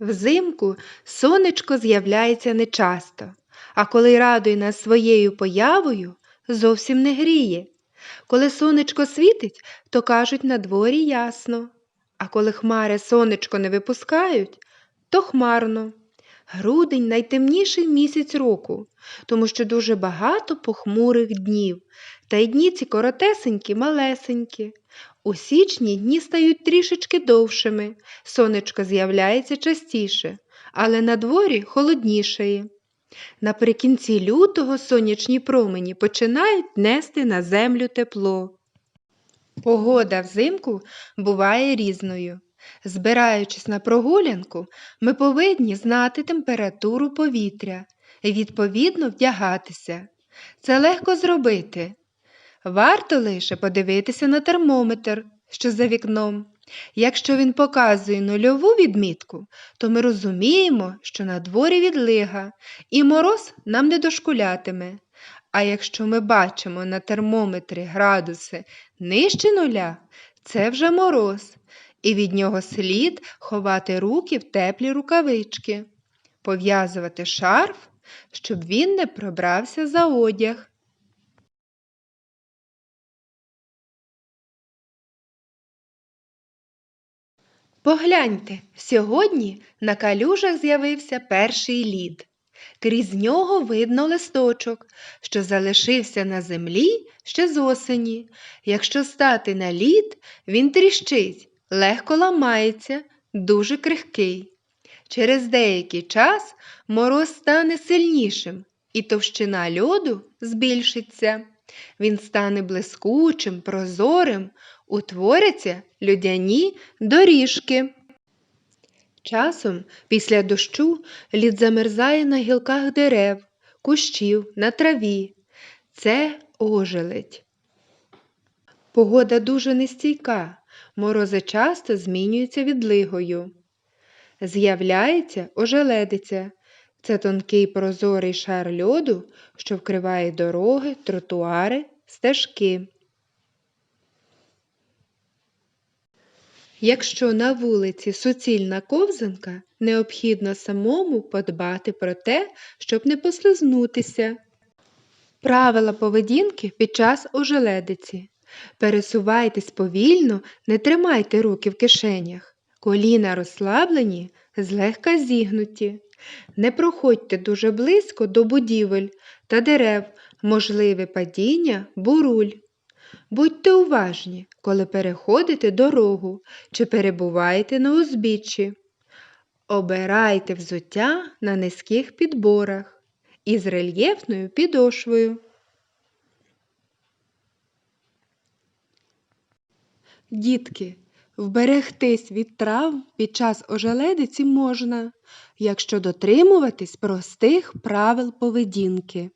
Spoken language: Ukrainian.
Взимку сонечко з'являється нечасто, а коли радує нас своєю появою, зовсім не гріє. Коли сонечко світить, то кажуть на дворі ясно, а коли хмари сонечко не випускають, то хмарно. Грудень найтемніший місяць року, тому що дуже багато похмурих днів, та й дні ці коротесенькі, малесенькі. У січні дні стають трішечки довшими, сонечко з'являється частіше, але на дворі холоднішає. Наприкінці лютого сонячні промені починають нести на землю тепло. Погода взимку буває різною. Збираючись на прогулянку, ми повинні знати температуру повітря і відповідно вдягатися. Це легко зробити. Варто лише подивитися на термометр, що за вікном. Якщо він показує нульову відмітку, то ми розуміємо, що на дворі відлига, і мороз нам не дошкулятиме. А якщо ми бачимо на термометрі градуси нижче нуля, це вже мороз, і від нього слід ховати руки в теплі рукавички, пов'язувати шарф, щоб він не пробрався за одяг. Погляньте, сьогодні на калюжах з'явився перший лід. Крізь нього видно листочок, що залишився на землі ще з осені. Якщо стати на лід, він тріщить, легко ламається, дуже крихкий. Через деякий час мороз стане сильнішим, і товщина льоду збільшиться. Він стане блискучим, прозорим, утворяться людяні доріжки. Часом після дощу лід замерзає на гілках дерев, кущів, на траві. Це ожеледь. Погода дуже нестійка, морози часто змінюються відлигою. З'являється ожеледиця. Це тонкий прозорий шар льоду, що вкриває дороги, тротуари, стежки. Якщо на вулиці суцільна ковзанка, необхідно самому подбати про те, щоб не послизнутися. Правила поведінки під час ожеледиці. Пересувайтесь повільно, не тримайте руки в кишенях. Коліна розслаблені, злегка зігнуті. Не проходьте дуже близько до будівель та дерев, можливе падіння, буруль. Будьте уважні, коли переходите дорогу чи перебуваєте на узбіччі. Обирайте взуття на низьких підборах із рельєфною підошвою. Дітки, вберегтись від трав під час ожеледиці можна, якщо дотримуватись простих правил поведінки.